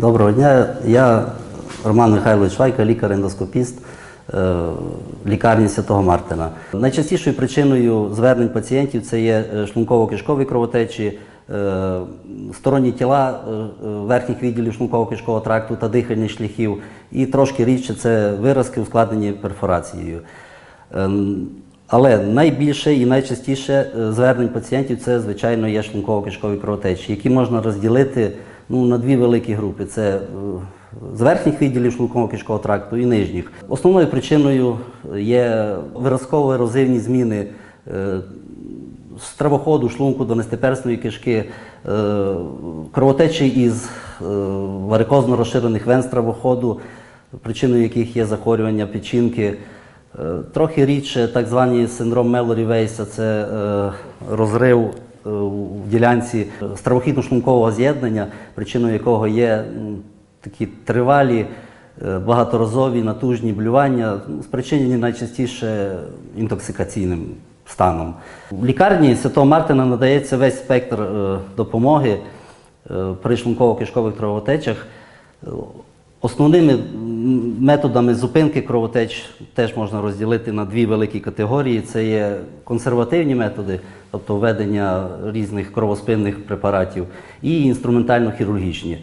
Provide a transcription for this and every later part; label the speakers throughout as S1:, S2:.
S1: Доброго дня. Я Роман Михайлович Вайка, лікар-ендоскопіст е, лікарні Святого Мартина. Найчастішою причиною звернень пацієнтів це є е, шлунково-кишкові кровотечі, е, сторонні тіла верхніх відділів шлунково-кишкового тракту та дихальних шляхів, і трошки рідше це виразки, ускладнені перфорацією. Але найбільше і найчастіше звернень пацієнтів це, звичайно, є шлунково-кишкові кровотечі, які можна розділити ну, на дві великі групи: це е, з верхніх відділів шлунково-кишкового тракту і нижніх. Основною причиною є виразково-ерозивні зміни е, з травоходу, шлунку до нестеперсної кишки, е, кровотечі із е, варикозно розширених вен з травоходу, причиною яких є захворювання печінки. Е, Трохи рідше так званий синдром Мелорі Вейса це е, розрив е, в ділянці стравохідно-шлункового з'єднання, причиною якого є такі тривалі, е, багаторазові натужні блювання, ну, спричинені найчастіше інтоксикаційним станом. В лікарні Святого Мартина надається весь спектр е, допомоги е, при шлунково-кишкових кровотечах. Основними методами зупинки кровотеч теж можна розділити на дві великі категорії. Це є консервативні методи, тобто введення різних кровоспинних препаратів, і інструментально-хірургічні,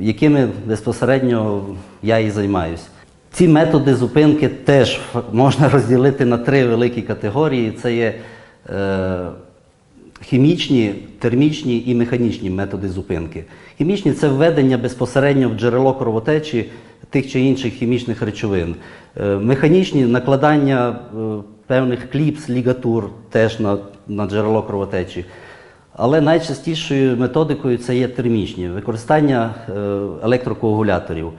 S1: якими безпосередньо я і займаюся. Ці методи зупинки теж можна розділити на три великі категорії. Це є е, хімічні, термічні і механічні методи зупинки. Хімічні це введення безпосередньо в джерело кровотечі тих чи інших хімічних речовин. Е, Механічні накладання е, певних кліпс, лігатур теж на, на джерело кровотечі. Але найчастішою методикою це є термічні використання е, електрокоагуляторів.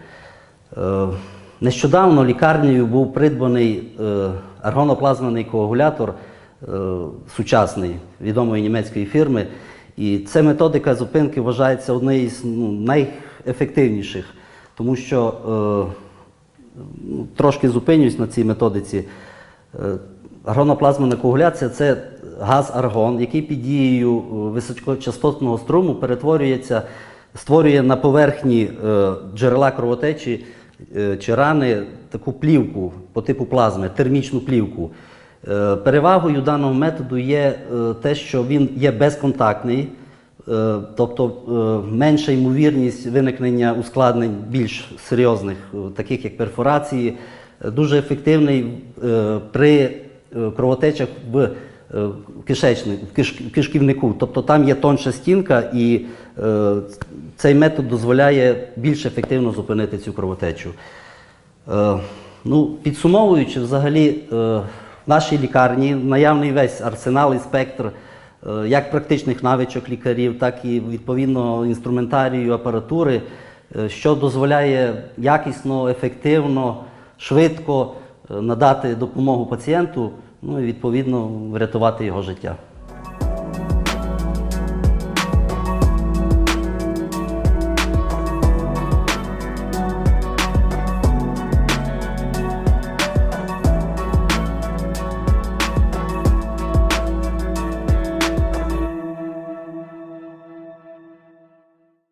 S1: Нещодавно лікарнею був придбаний аргоноплазмений коагулятор сучасний відомої німецької фірми. І ця методика зупинки вважається однією з ну, найефективніших, тому що е, ну, трошки зупинюсь на цій методиці. Е, Аргоноплазмена коагуляція це газ аргон, який під дією е, високочастотного струму перетворюється, створює на поверхні е, джерела кровотечі е, чи рани таку плівку по типу плазми, термічну плівку. Е, Перевагою даного методу є е, те, що він є безконтактний, е, тобто менша ймовірність виникнення ускладнень більш серйозних, таких як перфорації, дуже ефективний при кровотечах в кишечнику, в кишківнику. Тобто там є тонша стінка, і цей метод дозволяє більш ефективно зупинити цю кровотечу. Ну, підсумовуючи, взагалі, нашій лікарні наявний весь арсенал і спектр е, як практичних навичок лікарів, так і відповідно інструментарію, апаратури, е, що дозволяє якісно, ефективно, швидко е, надати допомогу пацієнту, ну і відповідно врятувати його життя.